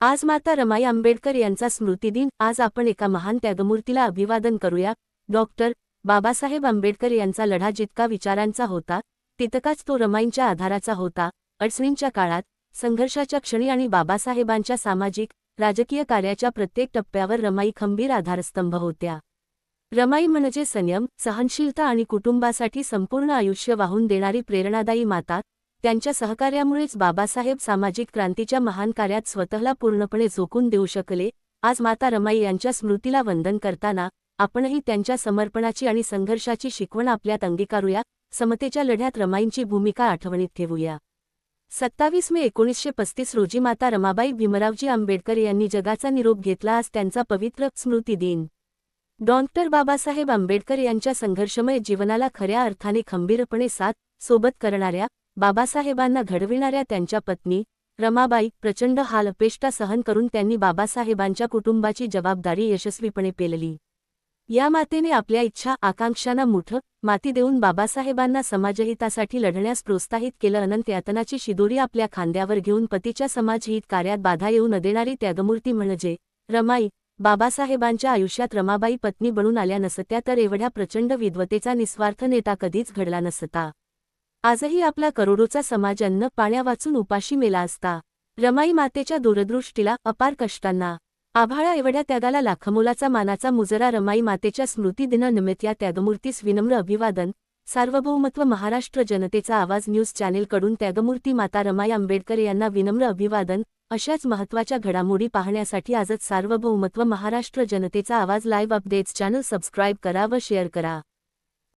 आज माता रमाई आंबेडकर यांचा स्मृतिदिन. आज आपण एका महान त्यागमूर्तीला अभिवादन करूया. डॉक्टर बाबासाहेब आंबेडकर यांचा लढा जितका विचारांचा होता तितकाच तो रमाईंच्या आधाराचा होता. अडचणींच्या काळात संघर्षाच्या क्षणी आणि बाबासाहेबांच्या सामाजिक राजकीय कार्याच्या प्रत्येक टप्प्यावर रमाई खंबीर आधारस्तंभ होत्या. रमाई म्हणजे संयम सहनशीलता आणि कुटुंबासाठी संपूर्ण आयुष्य वाहून देणारी प्रेरणादायी माता. त्यांच्या सहकार्यामुळेच बाबासाहेब सामाजिक क्रांतीच्या महान कार्यात स्वतःला पूर्णपणे झोकून देऊ शकले. आज माता रमाई यांच्या स्मृतीला वंदन करताना आपणही त्यांच्या समर्पणाची आणि संघर्षाची शिकवण आपल्यात अंगीकारूया. समतेच्या लढ्यात रमाईंची भूमिका आठवणीत ठेवूया. सत्तावीस मे एकोणीसशे पस्तीस रोजी माता रमाबाई भीमरावजी आंबेडकर यांनी जगाचा निरोप घेतला आज त्यांचा पवित्र स्मृती दिन. डॉक्टर बाबासाहेब आंबेडकर यांच्या संघर्षमय जीवनाला खऱ्या अर्थाने खंबीरपणे साथ सोबत करणाऱ्या बाबासाहेबांना घडविणाऱ्या त्यांच्या पत्नी रमाबाई प्रचंड हाल अपेष्टा सहन करून त्यांनी बाबासाहेबांच्या कुटुंबाची जबाबदारी यशस्वीपणे पेलली. या मातेने आपल्या इच्छा आकांक्षांना मुठं माती देऊन बाबासाहेबांना समाजहितासाठी लढण्यास प्रोत्साहित केलं. अनंत यातनाची शिदोरी आपल्या खांद्यावर घेऊन पतीच्या समाजहित कार्यात बाधा येऊ न देणारी त्यागमूर्ती म्हणजे रमाई बाबासाहेबांच्या आयुष्यात रमाबाई पत्नी बनून आल्या नसत्या तर एवढ्या प्रचंड विद्वतेचा निस्वार्थ नेता कधीच घडला नसता. आजही आपला करोडोचा समाज अन्न पाण्यावाचून उपाशी मेला असता. रमाई मातेच्या दूरदृष्टीला अपार कष्टांना. आभाळा एवढ्या त्यागाला लाखमोलाचा मानाचा मुजरा रमाई मातेच्या स्मृतिदिनानिमित्त या त्यागमूर्तीस विनम्र अभिवादन. सार्वभौमत्व महाराष्ट्र जनतेचा आवाज न्यूज चॅनेलकडून त्यागमूर्ती माता रमाई आंबेडकर यांना विनम्र अभिवादन. अशाच महत्त्वाच्या घडामोडी पाहण्यासाठी आजच सार्वभौमत्व महाराष्ट्र जनतेचा आवाज लाईव्ह अपडेट्स चॅनल सबस्क्राईब करा व शेअर करा.